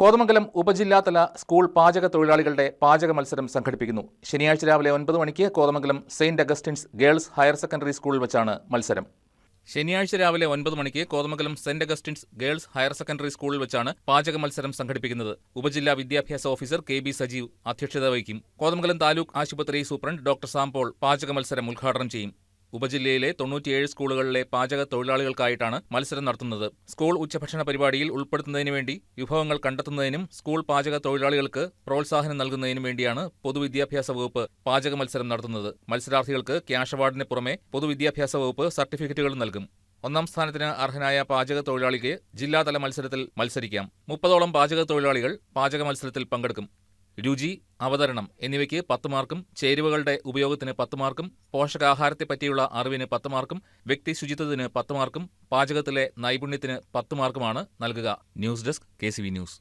Kothamangalam ഉപജില്ലാതല school പാചക തൊഴിലാളികളുടെ പാചക മത്സരം സംഘടിപ്പിക്കുന്നു. ശനിയാഴ്ച രാവിലെ ഒൻപത് മണിക്ക് Kothamangalam saint Augustine's girls higher secondary സ്കൂളിൽ വെച്ചാണ് മത്സരം. ശനിയാഴ്ച രാവിലെ ഒൻപത് മണിക്ക് Kothamangalam saint Augustine's girls higher secondary സ്കൂളിൽ വെച്ചാണ് പാചക മത്സരം സംഘടിപ്പിക്കുന്നത്. ഉപജില്ലാ വിദ്യാഭ്യാസ ഓഫീസർ കെ ബി സജീവ് അധ്യക്ഷത വഹിക്കും. കോതമംഗലം താലൂക്ക് ആശുപത്രി സൂപ്രണ്ട് ഡോക്ടർ സാംപോൾ പാചക മത്സരം ഉദ്ഘാടനം ചെയ്യും. ഉപജില്ലയിലെ തൊണ്ണൂറ്റിയേഴ് സ്കൂളുകളിലെ പാചക തൊഴിലാളികൾക്കായിട്ടാണ് മത്സരം നടത്തുന്നത്. സ്കൂൾ ഉച്ചഭക്ഷണ പരിപാടിയിൽ ഉൾപ്പെടുത്തുന്നതിനു വേണ്ടി വിഭവങ്ങൾ കണ്ടെത്തുന്നതിനും സ്കൂൾ പാചക തൊഴിലാളികൾക്ക് പ്രോത്സാഹനം നൽകുന്നതിനും വേണ്ടിയാണ് പൊതുവിദ്യാഭ്യാസ വകുപ്പ് പാചക മത്സരം നടത്തുന്നത്. മത്സരാർത്ഥികൾക്ക് ക്യാഷ് അവാർഡിന് പുറമെ പൊതുവിദ്യാഭ്യാസ വകുപ്പ് സർട്ടിഫിക്കറ്റുകൾ നൽകും. ഒന്നാം സ്ഥാനത്തിന് അർഹനായ പാചക തൊഴിലാളിക്ക് ജില്ലാതല മത്സരത്തിൽ മത്സരിക്കാം. മുപ്പതോളം പാചക തൊഴിലാളികൾ പാചക മത്സരത്തിൽ പങ്കെടുക്കും. രുചി അവതരണം എന്നിവയ്ക്ക് പത്ത് മാർക്കും ചേരുവകളുടെ ഉപയോഗത്തിന് പത്ത് മാർക്കും പോഷകാഹാരത്തെപ്പറ്റിയുള്ള അറിവിന് പത്ത് മാർക്കും വ്യക്തി ശുചിത്വത്തിന് പത്ത് മാർക്കും പാചകത്തിലെ നൈപുണ്യത്തിന് പത്ത് മാർക്കുമാണ് നൽകുക. News desk K news.